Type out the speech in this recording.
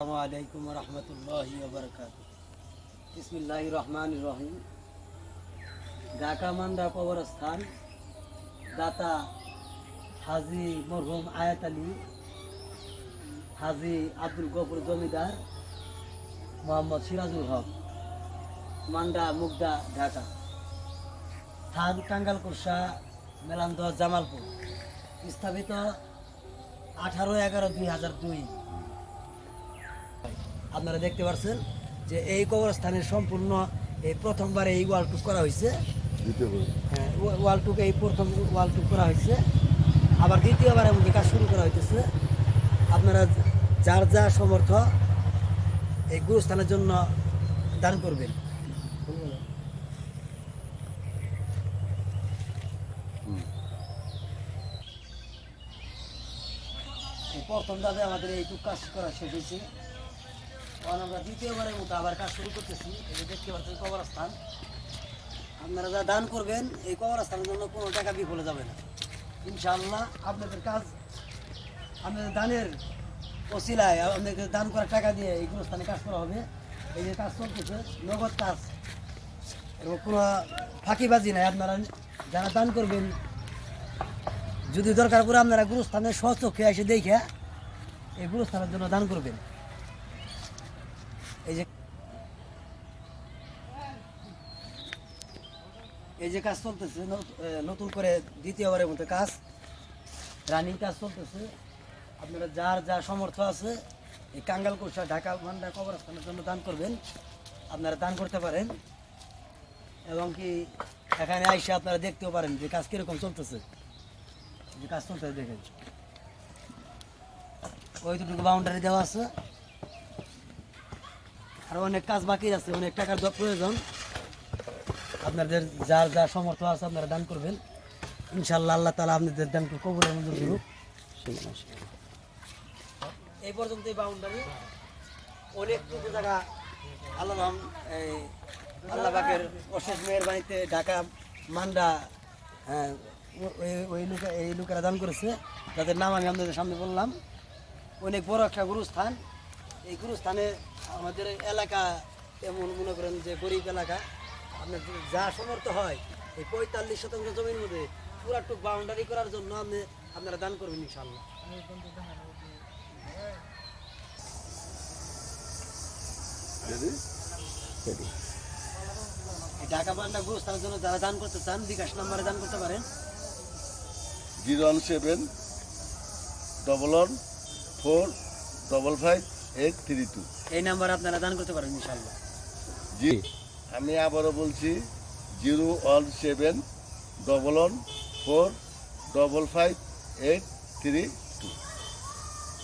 আসসালামু রহমতুল্লাহ বরকাত ইসমিল্লাহ রহমান রহিম। ঢাকা মান্ডা কবরস্থান, দাতা হাজি মরহুম আয়াত আলী, হাজি আব্দুল গফুর জমিদার মোহাম্মদ সিরাজুল হক মান্ডা মুগদা, ঢাকা। স্থান টাঙ্গাল কোর্সা মেলান্দ জামালপুর। স্থাপিত আঠারো এগারো দুই হাজার দুই। আপনারা দেখতে পাচ্ছেন যে এই কবরস্থানের সম্পূর্ণ এই প্রথমবার এই ওয়ালটুক করা হয়েছে। হ্যাঁ ওয়া- ওয়ালটুক এই প্রথম ওয়ালটুক করা হয়েছে। আবার দ্বিতীয়বার মধ্যে কাজ শুরু করা হইতেছে। আপনারা যার যা সমর্থ এই গুরুস্থানের জন্য দান করবেন। এই প্রথম ধাপে আমাদের এইটুক কাজ করা শেষ হয়েছে। আমরা দ্বিতীয়বারের মতো আবার কাজ শুরু করতেছি। এই যে দেখতে পাচ্ছেন কবরস্থান। আপনারা যা দান করবেন, এই কবরস্থানের জন্য কোনো টাকা বিফলে যাবে না। ইনশাআল্লাহ আপনাদের কাজ, আপনাদের দানের অশিলায় আপনাদেরকে দান করার টাকা দিয়ে এই স্থানে কাজ করা হবে। এই যে কাজ চলতেছে, নগদ কাজ। এবং কোনো ফাঁকিবাজি নাই, আপনারা যারা দান করবেন, যদি দরকার পড়ে আপনারা গুরুস্থানে সচক্ষে এসে দেখে এই গুরুস্থানের জন্য দান করবেন। এই যে। এই যে কাজ চলতেছে নতুন করে দ্বিতীয়বারের মতো কাজ। রানিং কাজ চলতেছে। আপনারা যার যা সমর্থ আছে, এই কাঙ্গাল কোষা ঢাকা মান্ডা কবরস্থানের জন্য দান করবেন। আপনারা দান করতে পারেন। এবং কি এখানে আইসে আপনারা দেখতেও পারেন যে কাজ কীরকম চলতেছে। যে কাজ চলতেছে দেখেন। ওইটুকু বাউন্ডারি দেওয়া আছে। আর অনেক কাজ বাকি আছে অনেক টাকার প্রয়োজন। আপনাদের যার যা সমর্থ আছে আপনারা দান করবেন। ইনশাল্লাহ আল্লাহ তালা আপনাদের দান কবুলের মঞ্জুর করুক। এই পর্যন্ত এই বাউন্ডারি অনেকটুকু জায়গা আল্লাহ এই আল্লাহ পাকের অশেষ মেহরবানিতে ঢাকা মান্ডা হ্যাঁ, ওই- ওই লোক এই লোকেরা দান করেছে। যাদের নাম আমি আপনাদের সামনে বললাম। অনেক বড় একটা গুরুস্থান। এই গুরুস্থানে আমাদের এলাকা এমন মনে করেন যে গরিব এলাকা আপনার যা সমর্থ হয় এই পঁয়তাল্লিশ শতাংশ জমির মধ্যে পুরাটুক বাউন্ডারি করার জন্য আপনি আপনারা দান করবেন ইনশাল্লাহ এই ঢাকা বান্ডা গুরুস্থানের জন্য যারা দান করতে চান বিকাশ নাম্বারে দান করতে পারেন। Zero one seven double one four double five eight three two এই নাম্বারে আপনারা দান করতে পারেন ইনশাল্লাহ জি। আমি আবারও বলছি zero one seven double one four double five eight three